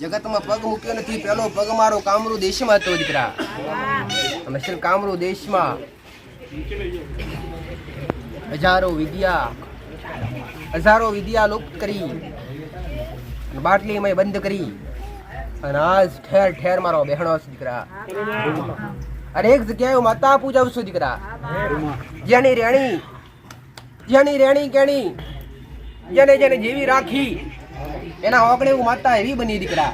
જગતમાં પગ મૂક્યો નથી, પેલો પગ મારો કામરૂ દેશમાં હતો દીકરા. અને શ્રી કામરૂ દેશમાં? હજારો વિદ્યા હજારો વિદ્યા લુપ્ત કરી. બાટલી મેં બંધ કરી. અને આજ ઠેર ઠેર મારો બહેણો છે દીકરા. અને એક જગ્યાએ માતા પૂજાવું છું દીકરા. જેની રેણી જેની રેણી કેણી, જેને જેને જેવી રાખી એના ઓગળે હું માતા એવી બની દીકરા.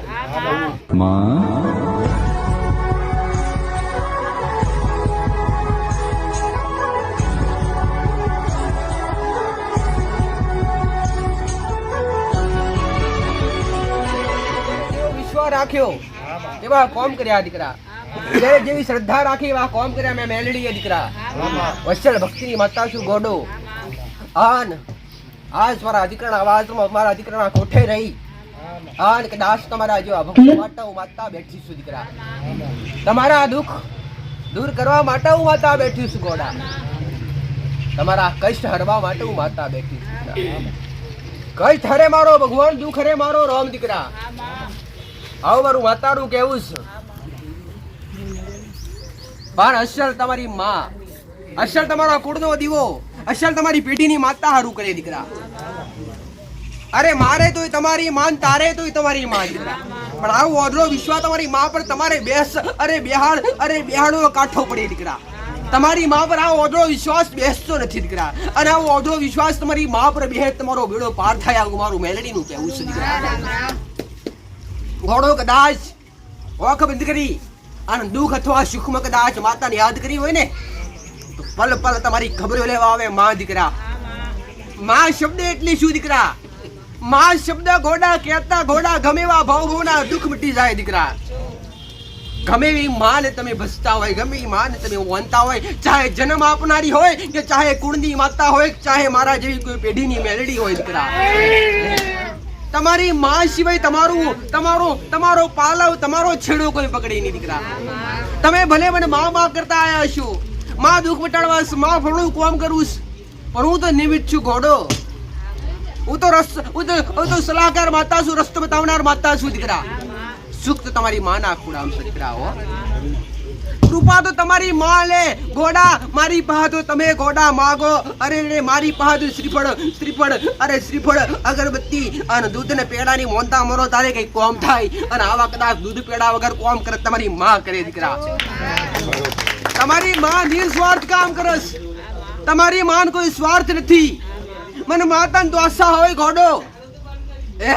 રાખ્યો. એવા કોમ કર્યા દીકરા. જેવી શ્રદ્ધા રાખી એવા કોમ કર્યા મેં મેલડીએ દીકરા. વત્સલ ભક્તિની માતા છું ગોડો. આન. આજ મારા દીકરાના અવાજમાં મારા દીકરાના કોઠે રહી. આન દાસ તમારા જેવા ભક્તિ માટે હું માતા બેઠી છું દીકરા. તમારા દુઃખ દૂર કરવા માટે હું માતા બેઠી છું ગોડા. તમારા કષ્ટ હરવા માટે હું માતા બેઠી છું. કષ્ટ હરે મારો, ભગવાન દુઃખ હરે મારો, રામ દીકરા. આવું મારું માતારું કેવું છે. પણ અસલ તમારી માં. અસલ તમારા કુળનો દીવો. અસલ તમારી પેઢીની માતા હારું કરે દીકરા. અરે મારે તોય તમારી માન, તારે તોય તમારી માન દીકરા. પણ આવું ઓઢલો વિશ્વાસ તમારી માં પર તમારે બેસ, અરે બેહાડ, અરે બેહાડો કાઠો પડે દીકરા. તમારી માં પર આવો ઓઢલો વિશ્વાસ બેસતો નથી દીકરા. અને આવો ઓઢલો વિશ્વાસ તમારી માં પર બેહે તમારો બેડો પાર થાય આવું મારું મેલડીનું કહેવું છે દીકરા. ઘોડો કદાચ ઓખ બંધ કરી અને દુઃખ અથવા સુખમાં કદાચ માતાને યાદ કરી હોય ને પલ પલ તમારી ખબરો લેવા આવે માં દીકરા. માં શબ્દ એટલી શું દીકરા? માં શબ્દ ઘોડા કહેતા ઘોડા ગમેવા ભાવ ભાવના દુઃખ મટી જાય દીકરા. ગમે એવી માને તમે ભસતા હોય, ગમે એવી માને તમે વાંધતા હોય, ચાહે જન્મ આપનારી હોય કે ચાહે કુળની માતા હોય, ચાહે મારા જેવી કોઈ પેઢીની મેલડી હોય દીકરા. તમારી માં સિવાય તમારું, તમારો તમારો પાલવ, તમારો છેડો કોઈ પકડી નહીં દીકરા. તમે ભલે મને મા મા કરતા આયા છો માં દુઃખ મટાડવા છે, માં ફળનું કામ કરું પણ હું તો નિમિત્ત છું ઘોડો. હું તો રસ હું તો હું તો સલાહકાર માતા છું રસ્તો બતાવનાર માતા છું દીકરા. સુખ તો તમારી માના ખુડામ છે દીકરા હો. કૃપા તો તમારી માં લે. ઘોડા મારી પાહ તો તમે ઘોડા માગો. અરે રે મારી પાહ તો શ્રીફળ શ્રીફળ અરે શ્રીફળ અગરબત્તી અને દૂધ ને પેડાની મોનતા મરો તારે કઈ કોમ થાય? અને આવા કદાચ દૂધ પેડા વગર કોમ કરે તમારી માં કરે દીકરા. તમારી માં નિસ્વાર્થ કામ કરસ તમારી માન કોઈ સ્વાર્થ નથી. મને માતાને આશા હોય ઘોડો. એ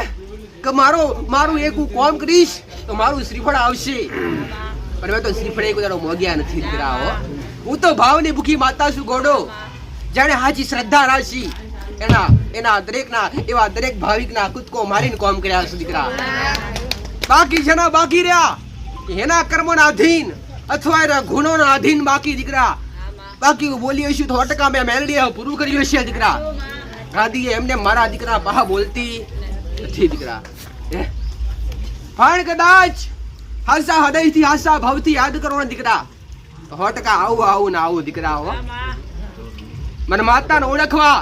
કે મારો, મારું એક હું કોમ કરીશ, તો મારું શ્રીફળ આવશે. પણ મેં તો શ્રીફળ એક દાડો મોગ્યા નથી દીકરાઓ હો. તો ભાવની ભૂખી માતા છું, ઘોડો. જાણે હાચી શ્રદ્ધા રાશી. એના એના દરેકના, એવા દરેક ભાવિકના કૂદકો મારીને કોમ કર્યા છે દીકરા. બાકી જેના બાકી રહ્યા, એના કર્મોના અધીન. અથવા એના ગુણોના અધીન બાકી દીકરા. બાકી હું બોલી હશું તો ટકા મેં મેલડી પૂરું કર્યું હશે દીકરા. ગાંધીએ એમને મારા દીકરા બહા બોલતી નથી દીકરા. પણ કદાચ હાસા હૃદયથી હાસા ભાવથી યાદ કરો ને દીકરા. હોટકા સો ટકા આવું આવું ને આવું દીકરા હો. મને માતાને ઓળખવા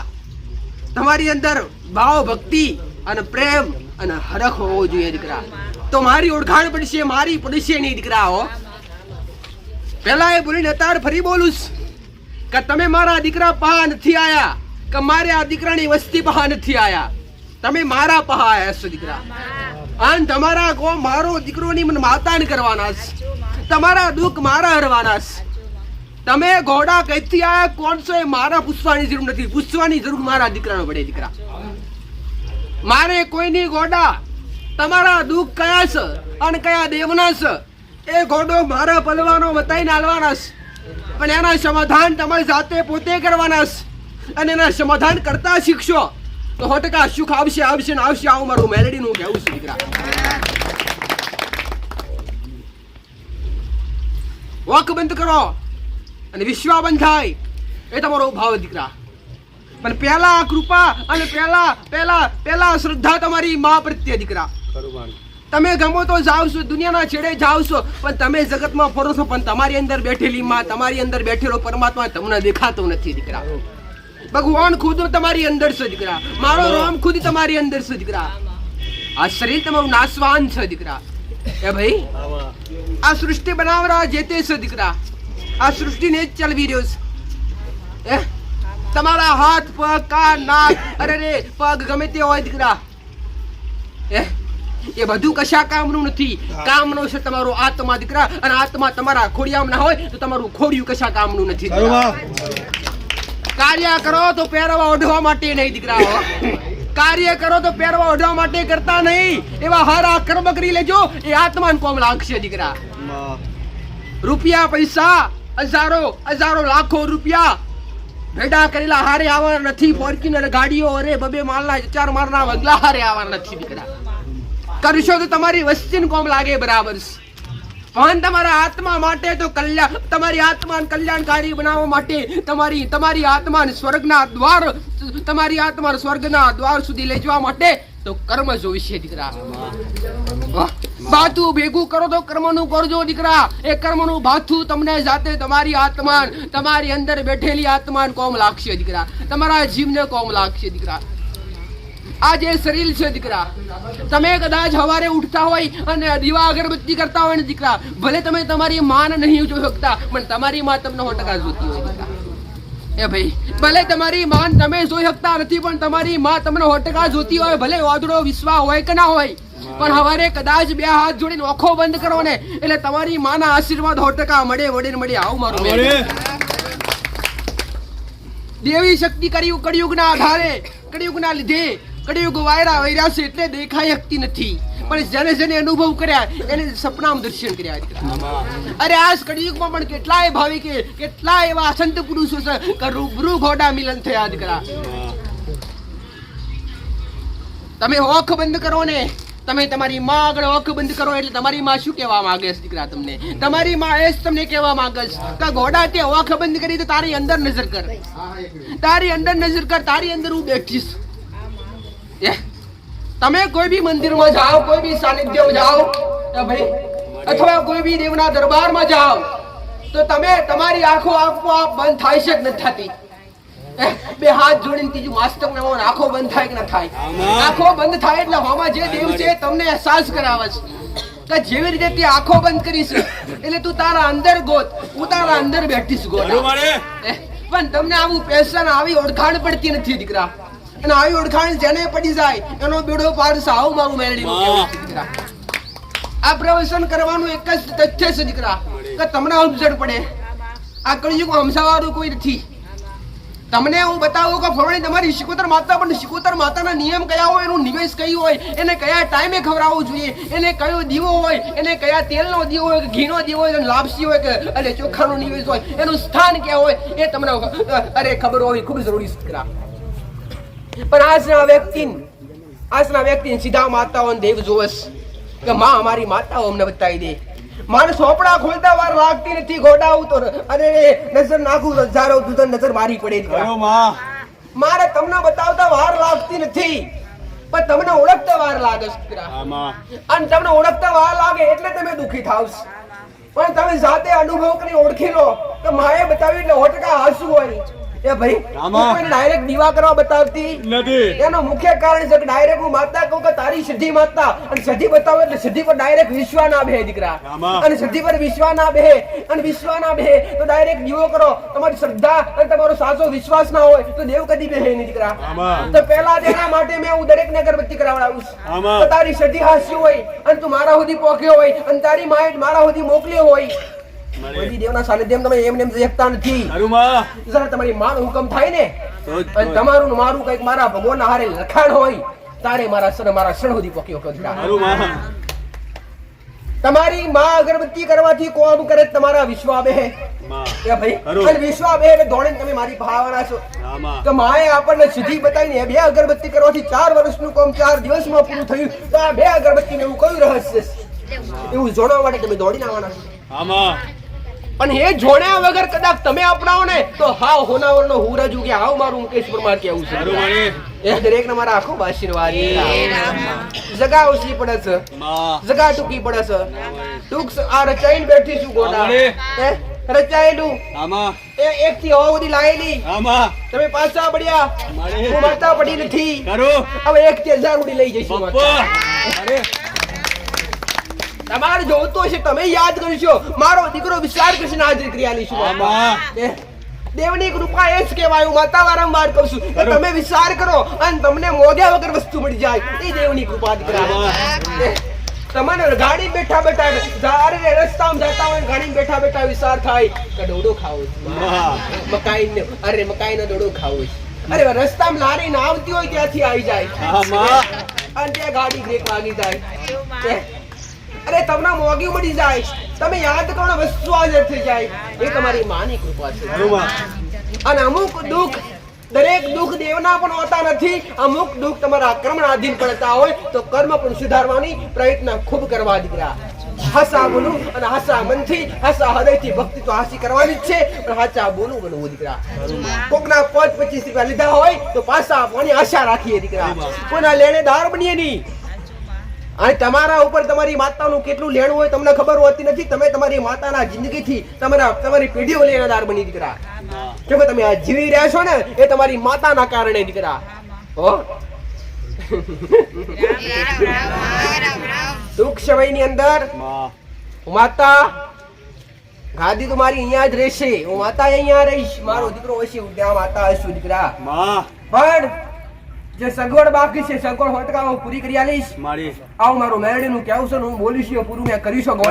તમારી અંદર ભાવ ભક્તિ અને પ્રેમ અને હરખ હોવો જોઈએ દીકરા. તો મારી ઓળખાણ પડશે મારી પડશે નહીં દીકરા હો પેલા એ બોલીને તાર ફરી બોલું કે તમે મારા દીકરા પહા નથી આયા, કે મારે આ દીકરાની વસ્તી પહા નથી આયા. તમે મારા પહા આયા છો દીકરા. અને તમારા કો મારો દીકરોની મને માતાન કરવાના છે. તમારા દુઃખ મારા હરવાના છે. તમે ઘોડા કઈથી આયા, કોણ છો એ મારા પૂછવાની જરૂર નથી. પૂછવાની જરૂર મારા દીકરાનો પડે દીકરા. મારે કોઈની ગોડા, તમારા દુઃખ કયા છે અને કયા દેવના છે? એ ગોડો મારા પલવાનો બતાવીને આલવાના પણ એના સમાધાન તમારે જાતે પોતે કરવાના અને એના સમાધાન કરતા શીખશો. તો સો ટકા સુખ આવશે આવશે ને આવશે, આવું મારું મેલેડીનું કહેવું છે, દીકરા. વોક બંધ કરો અને વિશ્વા બંધ થાય. એ તમારો ભાવ દીકરા. પણ પહેલા કૃપા અને પહેલા પહેલા પહેલા શ્રદ્ધા તમારી મા પ્રત્યે, દીકરા. તમે ગમો તો જાઓ છો દુનિયાના છેડે જાઓ છો. પણ તમે જગતમાં ફરો છો પણ તમારી અંદર બેઠેલી માં તમારી અંદર બેઠેલો પરમાત્મા તમને દેખાતો નથી દીકરા. ભગવાન ખુદ તમારી અંદર છે દીકરા. મારો રામ ખુદ તમારી અંદર છે દીકરા. આ શરીર તમારું નાશવાન છે દીકરા. એ ભાઈ? આ સૃષ્ટિ બનાવરા જે તે છે દીકરા. આ સૃષ્ટિને જ ચલવી રહ્યો છે. એ તમારા હાથ પગ કાન નાક અરે રે પગ ગમે તે હોય દીકરા. એ એ બધું કશા કામનું નથી. કામનો છે તમારો આત્મા દીકરા અને આત્મા તમારા ખોડિયામાં ના હોય તો તમારું ખોડિયું કશા કામનું નથી. કાર્ય કરો તો પહેરવા ઓઢવા માટે નહીં દીકરાઓ કાર્ય કરો તો પહેરવા ઓઢવા માટે કરતા નહીં. એવા હારા કર્મ કરી લેજો એ આત્માન કોમ લાગશે દીકરા. રૂપિયા પૈસા હજારો હજારો લાખો રૂપિયા. ભેડા કરેલા હારે આવવાના નથી ફોર્ચ્યુનર ગાડીઓ અરે બબે માલના ચાર મારના વગલા હારે આવવાના નથી દીકરા. કરશો તો તમારી વસ્તી કોમ લાગે બરાબર. પણ તમારા આત્મા માટે તો કલ્યાણ તમારી આત્માને કલ્યાણકારી બનાવવા માટે તમારી તમારી આત્માને સ્વર્ગના દ્વાર, તમારી આત્માને સ્વર્ગના દ્વાર સુધી લઈ જવા માટે તો કર્મ જોઈશે દીકરા. ભાથું ભેગું કરો તો કર્મનું કરજો દીકરા. એ કર્મનું ભાથું તમને જાતે તમારી આત્માન, તમારી અંદર બેઠેલી આત્માન કોમ લાગશે દીકરા. તમારા જીવને કોમ લાગશે દીકરા. આ જે શરીર છે દીકરા તમે કદાચ સવારે ઉઠતા હોય અને દીવા અગરબત્તી કરતા હોય ને દીકરા ભલે તમે તમારી માન નહીં જોઈ શકતા પણ તમારી માં તમને સો ટકા જોતી હોય એ ભાઈ ભલે તમારી માન તમે જોઈ શકતા નથી પણ તમારી માં તમને સો ટકા જોતી હોય ભલે વાદળો વિશ્વા હોય કે ના હોય પણ હવારે કદાચ બે હાથ જોડીને ઓખો બંધ કરો ને એટલે તમારી માના આશીર્વાદ સો ટકા મળે વડે ને મળે આવું મારું દેવી શક્તિ કળિયુગ કળિયુગના આધારે કળિયુગના લીધે કળિયુગ વાયરા વૈરા છે એટલે દેખાઈ શકતી નથી. પણ જેને જેને અનુભવ કર્યા, એને સપનામાં દર્શન કર્યા અરે આ કળિયુગમાં પણ કેટલાય ભાવિકે, કેટલાય એવા સંત પુરુષો છે કે રૂબરૂ ઘોડા મિલન થયા દીકરા તમે ઓખ બંધ કરો ને, તમે તમારી માં આગળ ઓખ બંધ કરો એટલે તમારી માં શું કહેવા માંગે છે દીકરા તમને? તમારી માં એ તમને કહેવા માંગે છે કે ઘોડા તે ઓખ બંધ કરી તો તારી અંદર નજર કર. તારી અંદર નજર કર, તારી અંદર હું બેઠીશ. તમે કોઈ બી મંદિરમાં જાઓ કોઈ બી સાનિધ્યમાં જાઓ ભાઈ અથવા કોઈ બી દેવના દરબારમાં જાઓ તો તમે તમારી આંખો આપોઆપ બંધ થાય છે કે નથી થતી? બે હાથ જોડીને ત્રીજું માસ્તક ને આંખો બંધ થાય કે ના થાય? આંખો બંધ થાય એટલે હોમાં જે દેવ છે તમને અહેસાસ કરાવે છે. કે જેવી રીતે તે આંખો બંધ કરીશ એટલે તું તારા અંદર ગોત હું તારા અંદર બેઠીશ ગોત. પણ તમને આવું પેશન આવી ઓળખાણ પડતી નથી દીકરા. અને આવી ઓળખાણ જેને પડી જાય એનો બેડો પાર સાવ મારું દીકરા? આ પ્રવચન કરવાનું એક જ તથ્ય છે દીકરા કે તમને સમજણ પડે. આ કળિયુગ હમસાવાળું કોઈ નથી. તમને હું બતાવું કે ફરવાની તમારી શિકોતર માતા પણ શિકોતર માતાના નિયમ કયા હોય એનું નિવેશ કયું હોય એને કયા ટાઈમે ખવડાવવું જોઈએ એને કયો દીવો હોય એને કયા તેલનો દીવો હોય કે ઘીનો દીવો હોય લાપસી હોય કે અને ચોખાનો નિવેશ હોય એનું સ્થાન ક્યાં હોય એ તમને અરે ખબર હોવી ખૂબ જરૂરી છે પણ આજના વ્યક્તિ આજના વ્યક્તિ સીધા માતાઓને દેવ જોવસ કે માં અમારી માતાઓ અમને બતાવી દે. મારે સોપડા ખોલતા વાર લાગતી નથી ગોડા ઉતો અરે નજર નાખું તો હજારો દૂધન નજર મારી પડે મારે તમને બતાવતા વાર લાગતી નથી પણ તમને ઓળખતા વાર લાગે અને તમને ઓળખતા વાર લાગે એટલે તમે દુખી થાવ પણ તમે જાતે અનુભવ કરી ઓળખી લો તો માએ બતાવ્યું એટલે હોટકા હાસુ હોય. એ ભાઈ. ડાયરેક્ટ દીવા કરવા બતાવતી? નથી. એનો મુખ્ય કારણ છે કે ડાયરેક્ટ હું માતા કહું કે તારી સિદ્ધિ માતા અને સિદ્ધિ બતાવો એટલે સિદ્ધિ પર ડાયરેક્ટ વિશ્વા ના બે દીકરા. અને સિદ્ધિ પર વિશ્વા ના બે અને વિશ્વા ના બે તો ડાયરેક્ટ દીવો કરો. તમારી શ્રદ્ધા અને તમારો સાચો વિશ્વાસ ના હોય તો દેવ કદી બે નહીં દીકરા. તો પહેલા તેના માટે મેં હું દરેક ને અગરબત્તી કરાવડાવું છું તો તારી સિદ્ધિ હાસ્ય હોય અને તું મારા સુધી પોખ્યો હોય અને તારી માય મારા સુધી મોકલ્યો હોય બધી દેવના સાનિધ્યમ તમે એમ જઈ શકતા નથી. જરા તમારી માનો હુકમ થાય ને. અને તમારું મારું કંઈક મારા ભગવાન હારે લખાણ હોય તારે મારા સર મારા સણ સુધી પોક્યો કદડા તમારી માં અગરબત્તી કરવાથી કોમ કરે તમારા વિશ્વા બેહે એ ભાઈ અને તમે મારી ભાવના છો. તો માએ આપણને સીધી બતાવીને બે અગરબત્તી કરવાથી ચાર વર્ષનું કામ ચાર દિવસમાં પૂરું થયું. તો આ બે અગરબત્તી એવું કયું રહસ્ય એવું જોડવા માટે તમે દોડીને આવવાના છો. પણ એ જોડ્યા વગર કદાચ તમે અપનાવો ને તો હાવ હોનાવરનો હુરજ ઉગે હાવ મારું મુકેશ પરમાર કેવું છે? એ દરેક મારા આખો આશીર્વાદ જગા ઓછી પડે છે? જગા ટૂંકી પડે છે. ટૂંક આ રચાઈને બેઠી છું ગોડા. હે? રચાયેલું. આમાં એ એક થી હવા સુધી લાયેલી. આમાં તમે પાછા પડ્યા. હું માતા પડી નથી. કરું. હવે એક થી હજાર ઉડી લઈ જઈશું અરે. તમારે જોતું હશે તમે યાદ કરશો મારો દીકરો વિચાર કરશે હાજર કરી આલીશું દેવની કૃપા એ જ કહેવાય હું માતા વારંવાર કહું છું. કે તમે વિચાર કરો અને તમને મોગ્યા વગર વસ્તુ મળી જાય. એ દેવની કૃપા દીકરા તમને ગાડી બેઠા બેઠા જ્યારે રસ્તામાં જતા હોય ગાડી બેઠા બેઠા વિચાર થાય. કે ડોડો ખાવો છે. મકાઈ ને અરે મકાઈ નો ડોડો ખાવો છે. અરે રસ્તામાં લારી ના આવતી હોય ત્યાંથી આવી જાય. અને ત્યાં ગાડી બ્રેક વાગી જાય. અરે તમને મોગી મળી જાય. તમે યાદ કરો વસ્તુ હાજર થઈ જાય. એ તમારી માની કૃપા છે. અને અમુક દુઃખ દરેક દુઃખ દેવના પણ હોતા નથી. અમુક દુઃખ તમારા કર્મણાધીન પડતા હોય તો કર્મ પણ સુધારવાની પ્રયત્ન ખૂબ કરવા દીકરા. હસા બોલું અને હસા મનથી હસા હૃદયથી ભક્તિ તો હાસી કરવાની જ છે. પણ હાચા બોલું બનવું દીકરા. કોકના પાંચ પચીસ રૂપિયા લીધા હોય તો પાછા આપવાની આશા રાખીએ દીકરા. કોના લેણેદાર બનીએ નહીં અને તમારા ઉપર તમારી માતાનું કેટલું લેણું હોય તમને ખબર હોતી નથી. તમે તમારી માતાના જિંદગીથી તમારા તમારી પેઢીઓ લેણેદાર બની દીકરા. કેમ કે તમે આ જીવી રહ્યા છો ને એ તમારી માતાના કારણે દીકરા. હો? ટૂંક સમયની અંદર માતા ગાદી તો મારી અહીંયા જ રહેશે. હું માતા અહીંયા રહીશ. મારો દીકરો હશે. હું ત્યાં માતા હશું દીકરા. પણ જે સગવડ બાકી છે સગવડ હોય તો હું પૂરી કરી આલીશ? મારી. આવું મારું મેરડી નું કેવું છે હું બોલીશ એ પૂરું મેં કરી શકો.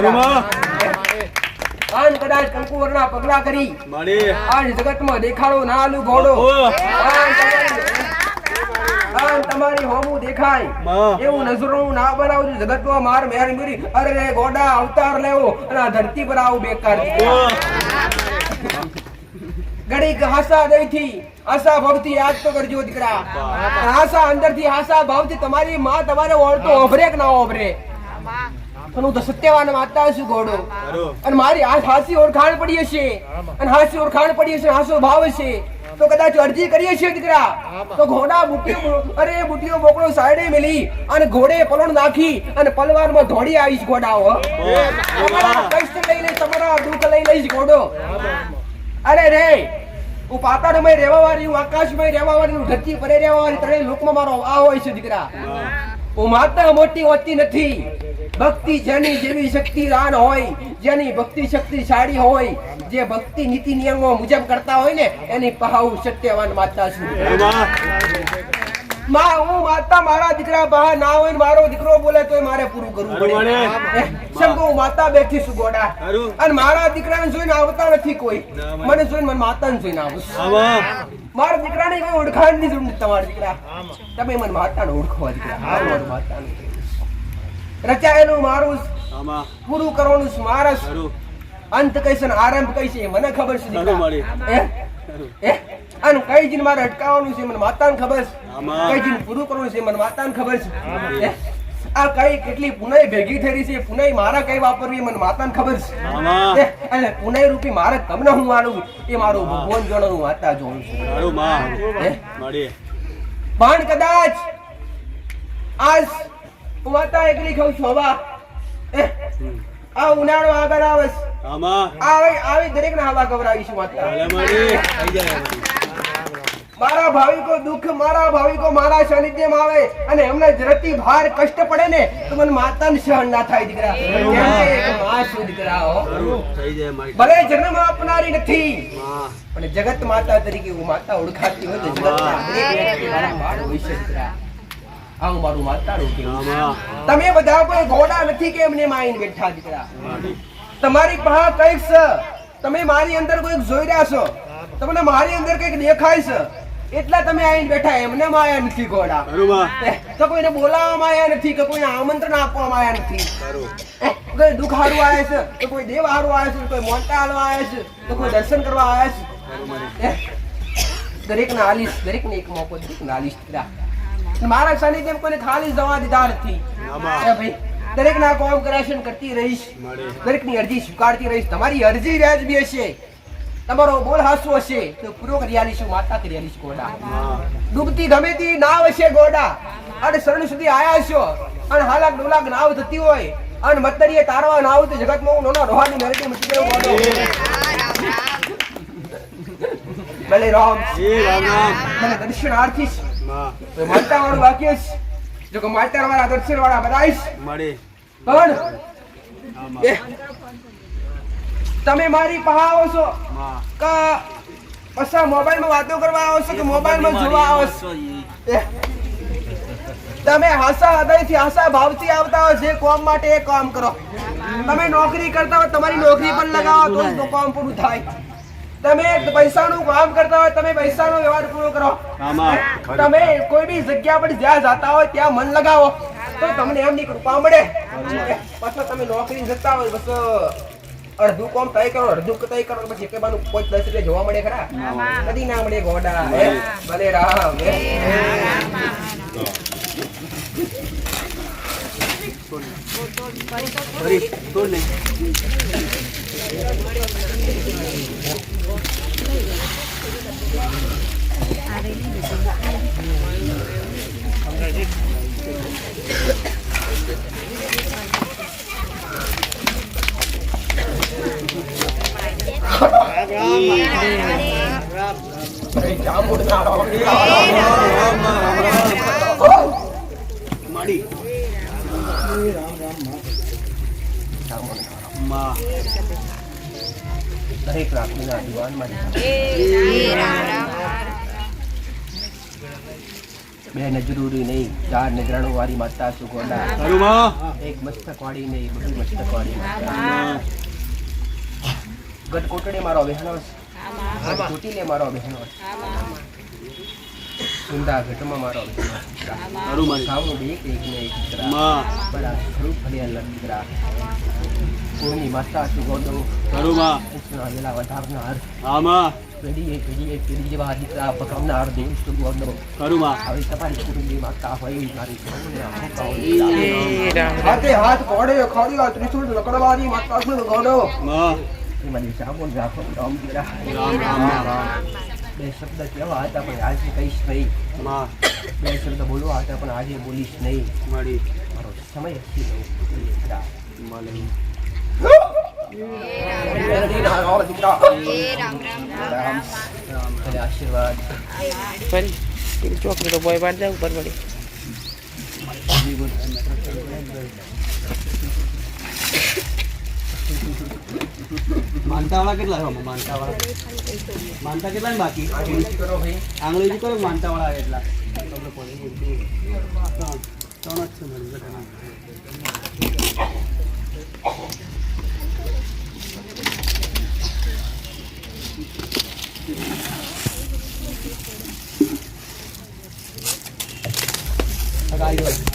આન કદાચ કંકુવરના પગલા કરી. આજ જગતમાં દેખાડો ના આલુ ઘોડો. તમારી- હોમું દેખાય. એવું નજરો ના બનાવજો જગતમાં માર મેર મેરી અરે ગોડા અવતાર લેવો. અને આ ધરતી પર આવું બેકાર. ઘડીક હાસા દઈથી આશા ભાવથી યાદ તો કરજો દીકરા આશા અંદરથી આશા ભાવથી તમારી માં તમારે ઓળતો ઓભરે કે ના ઓભરે પણ હું તો સત્યવાન માતા છું ઘોડો અને મારી આ હાસી ઓળખાણ પડી હશે. અને હાસી ઓળખાણ પડી હશે હાસો ભાવ હશે. તો કદાચ અરજી કરીએ છીએ દીકરા. તો ઘોડા બુટીઓ અરે બુટીઓ બોકડો સાઈડે મેલી અને ઘોડે પલોણ નાખી અને પલવારમાં ધોડી આવીશ ઘોડાઓ તમારા કષ્ટ લઈ લઈશ તમારા દુઃખ લઈ લઈશ ઘોડો અરે રે પાતાળમય રહેવા વાળી હું આકાશમય રહેવા વાળી હું ધરતી પરે રહેવા વાળી ત્રણેય લોકમાં મારો આ હોય છે દીકરા હું માતા મોટી હોતી નથી ભક્તિ જેની જેવી શક્તિ દાન હોય, જેની ભક્તિ શક્તિશાળી હોય, જે ભક્તિ નીતિ નિયમો મુજબ કરતા હોય ને, એની પહાઉ સત્યવાન માતા છું. માં હું માતા મારા દીકરા બા ના હોય મારો દીકરો બોલે તોય મારે પૂરું કરવું પડે. શંકુ, હું માતા બેઠી છું ગોડા. અને મારા દીકરાને જોઈને આવતા નથી કોઈ. મને. જોઈને મને માતાને જોઈને આવું. મારા દીકરાને કોઈ ઓળખાણ નહીં જોડે તમારા દીકરા. તમે મને માતાને ઓળખો દીકરા. મારું માતાનું. રચાયેલું મારું પૂરું કરવાનું છે મારા અંત કહીશ ને આરંભ કઈ છે એ મને ખબર છે દીકરા. એ? અને કઈ જીન મારે અટકાવવાનું છે મને માતાને ખબર છે. કઈ જીન પૂરું કરવાનું છે મને માતાને ખબર છે. આ કઈ કેટલી પુનઈ ભેગી થઈ છે પુનઈ મારા કઈ વાપરવી મને માતાને ખબર છે. અને પુનઈ રૂપી મારે તમને હું માનું એ મારો ભગવાન હું માતા જોઉં છું? પણ કદાચ આજ હું માતા એકલી ખાઉં છું હવા. એ? આ ઉનાળો આગળ આવે છે. આવી આવી દરેક ને હવા ખબર માતા. હાલે મારી. મારી. ભાવિકો દુઃખ મારા ભાવિકો મારા સાનિધ્યમાં આવે અને એમને જરતી ભાર કષ્ટ પડે ને તો મને માતાને સહન ના થાય દીકરા. માં હો. ભલે જન્મ આપનારી નથી પણ જગત માતા તરીકે હું માતા ઓળખાતી હોય તો જગતના મારા બાળ હોય છે દીકરા. આવું મારું માતાનું કહેવું તમે બધા કોઈ ઘોડા નથી કે એમને માઈને બેઠા દીકરા. તમારી પહા કંઈક છે. તમે મારી અંદર કોઈક જોઈ રહ્યા છો. તમને મારી અંદર કંઈક દેખાય છે. એટલા તમે આવીને બેઠા એમને માયા નથી ગોડા તો કોઈને બોલાવવામાં આવ્યા નથી કે કોઈને આમંત્રણ આપવામાં આવ્યા નથી. કોઈ દુઃખ હારું આવે છે તો કોઈ દેવ હારું આવે છે કોઈ મોટા હાલવા આવે છે તો કોઈ દર્શન કરવા આવે છે. દરેક ને આલીશ દરેક ને એક મોકો દરેક ને આલીશ દીકરા. મારા સાનિધ્યમ કોઈને ખાલી જવા દીધા નથી. ભાઈ દરેક ના કોઓપરેશન કરતી રહીશ. દરેકની અરજી સ્વીકારતી રહીશ. તમારી અરજી વ્યાજબી હશે. તમારો બોલ હાસુ હશે તો પૂરો કરી આલીશું માતા કરી આલીશું ગોડા. ડૂબતી ગમે તી નાવ હશે ગોડા. અને શરણ સુધી આયા છો. અને હાલાક ડોલાક નાવ થતી હોય. અને મતરીએ તારવા નાવ તો જગતમાં હું નાનો રોહાની મેરેટી મચી ગયો ગોડો. ભલે રામ. એ રામ રામ. મને દર્શનાર્થી છે. માતા વાળું વાક્ય છે. જો કે માતા વાળા દર્શન વાળા બધા છે. મળી. પણ તમે મારી પાસે આવો છો? કે પાછા મોબાઈલમાં વાતો કરવા આવો છો કે મોબાઈલમાં જોવા આવો છો? તમે હાસા હૃદયથી હાસા ભાવથી આવતા હોય જે કોમ માટે એ કામ કરો. તમે નોકરી કરતા હોય તમારી નોકરી પણ લગાવો તો તો કામ પૂરું થાય. તમે પૈસાનું કામ કરતા હોય તમે પૈસાનો વ્યવહાર પૂરો કરો. તમે કોઈ બી જગ્યા પર જ્યાં જતા હોય ત્યાં મન લગાવો. તો તમને એમની કૃપા મળે. પાછા તમે નોકરી જતા હોય બસ. અડધું કોમ તય કરો અડધું તય કરો પછી કે બાનું કોઈ દસ રૂપિયા જોવા મળે ખરા? કદી ના મળે ગોડા? ભલે રામ Thank ફરી રામ. દરેક રાખીના દીવાનમાં બે નજરૂરી નહીં ચાર નજરાણું વાળી માતા સુગોડા એક મસ્તક વાળી નહીં બધી મસ્તક વાળી માતા. ગઢ કોટડે મારો બહેનો છે. ગઢ મારો બહેનો છે. સુંદા ઘટમાં મારો છે. ખરું બે એક ને એક બરા સ્વરૂપ ફળિયાના દીકરા. કુળની માતા સુગોડો ખરું માં કૃષ્ણ વેલા વધારનાર. આમા. પેઢીએ પેઢીએ પેઢી જેવા દીકરા પકવનાર દેવ સુગોડો ખરું માં હવે તમારી કુટુંબી માતા હોય મારી સૌને. હાથે હાથ કોડે ખોડ્યો ત્રિશુળ લકડવાની માતા સુગોડો માં એમાં સાબુન રાખો રામ. રામ રામ રામ બે શબ્દ કેવા હતા પણ આજે કહીશ નહીં માં બે શબ્દ બોલવા હતા પણ આજે બોલીશ નહીં મળી મારો સમય હસી. ભલે આશીર્વાદ ચોકડી તો બોય પાડ જાય ઉપર પડી માનતા વાળા કેટલા છે માનતાવાળા. માનતા કેટલા ને બાકી? અંગ્રેજી કરો ભાઈ આંગળી કરો માનતા વાળા એટલા? ત્રણ. જ છે મળી બધા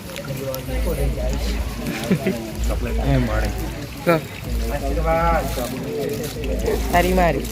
તારી મારી